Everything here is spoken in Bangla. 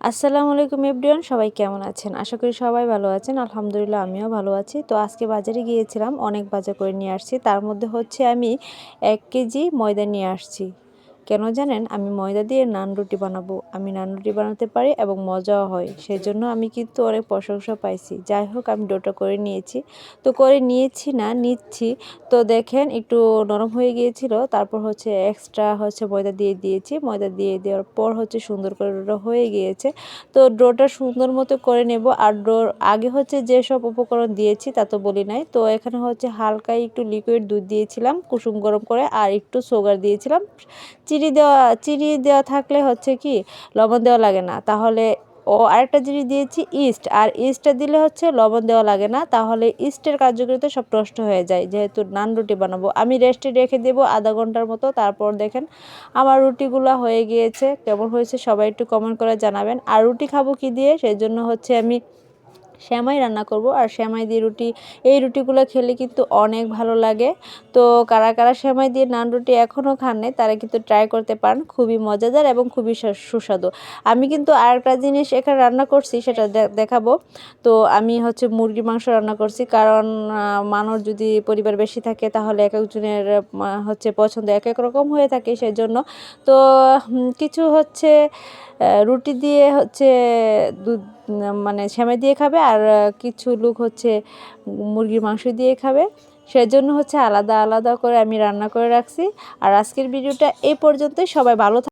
আসসালামু আলাইকুম এভরিওয়ান, সবাই কেমন আছেন? আশা করি সবাই ভালো আছেন। আলহামদুলিল্লাহ, আমিও ভালো আছি। তো আজকে বাজারে গিয়েছিলাম, অনেক বাজার করে নিয়ে আসছি। তার মধ্যে হচ্ছে আমি এক কেজি ময়দা নিয়ে আসছি। কেন জানেন? আমি ময়দা দিয়ে নান রুটি বানাবো। আমি নান রুটি বানাতে পারি এবং মজাও হয়। সেই জন্য আমি কিন্তু অনেক প্রশংসা পাইছি। যাই হোক, আমি ডোটা করে নিয়েছি। তো করে নিয়েছি না, নিচ্ছি। তো দেখেন, একটু নরম হয়ে গিয়েছিল। তারপর হচ্ছে এক্সট্রা হচ্ছে ময়দা দিয়ে দিয়েছি। ময়দা দিয়ে দেওয়ার পর হচ্ছে সুন্দর করে ডোটা হয়ে গিয়েছে। তো ডোটা সুন্দর মতো করে নেব। আর ডোর আগে হচ্ছে যেসব উপকরণ দিয়েছি তা তো বলি নাই। তো এখানে হচ্ছে হালকা একটু লিকুইড দুধ দিয়েছিলাম, কুসুম গরম করে, আর একটু সুগার দিয়েছিলাম। চিনি দেওয়া চিনি দেওয়া থাকলে হচ্ছে কি লবণ দেওয়া লাগে না। তাহলে ও আরেকটা জিনিস দিয়েছি, ইস্ট। আর ইস্টটা দিলে হচ্ছে লবণ দেওয়া লাগে না। তাহলে ইস্টের কার্যকারিতা সব নষ্ট হয়ে যায়। যেহেতু নান রুটি বানাবো। আমি রেস্টে রেখে দেবো আধা ঘণ্টার মতো। তারপর দেখেন আমার রুটিগুলো হয়ে গিয়েছে। কেমন হয়েছে সবাই একটু কমেন্ট করে জানাবেন। আর রুটি খাব কি দিয়ে? সেই জন্য হচ্ছে আমি শ্যামাই রান্না করব আর শ্যামাই দিয়ে রুটি। এই রুটিগুলো খেলে কিন্তু অনেক ভালো লাগে। তো কারা কারা শ্যামাই দিয়ে নান রুটি এখনও খান নাই, তারা কিন্তু ট্রাই করতে পারেন। খুবই মজাদার এবং খুবই সুস্বাদু। আমি কিন্তু আরেকটা জিনিস এখানে রান্না করছি, সেটা দেখাবো। তো আমি হচ্ছে মুরগির মাংস রান্না করছি। কারণ মানুষ যদি পরিবার বেশি থাকে, তাহলে এক একজনের হচ্ছে পছন্দ এক এক রকম হয়ে থাকে সেজন্য। তো কিছু হচ্ছে রুটি দিয়ে হচ্ছে দুধ মানে সেমাই দিয়ে খাবে আর কিছু লোক হচ্ছে মুরগির মাংস দিয়ে খাবে। সেজন্য হচ্ছে আলাদা আলাদা করে আমি রান্না করে রাখছি। আর আজকের ভিডিওটা এই পর্যন্তই। সবাই ভালো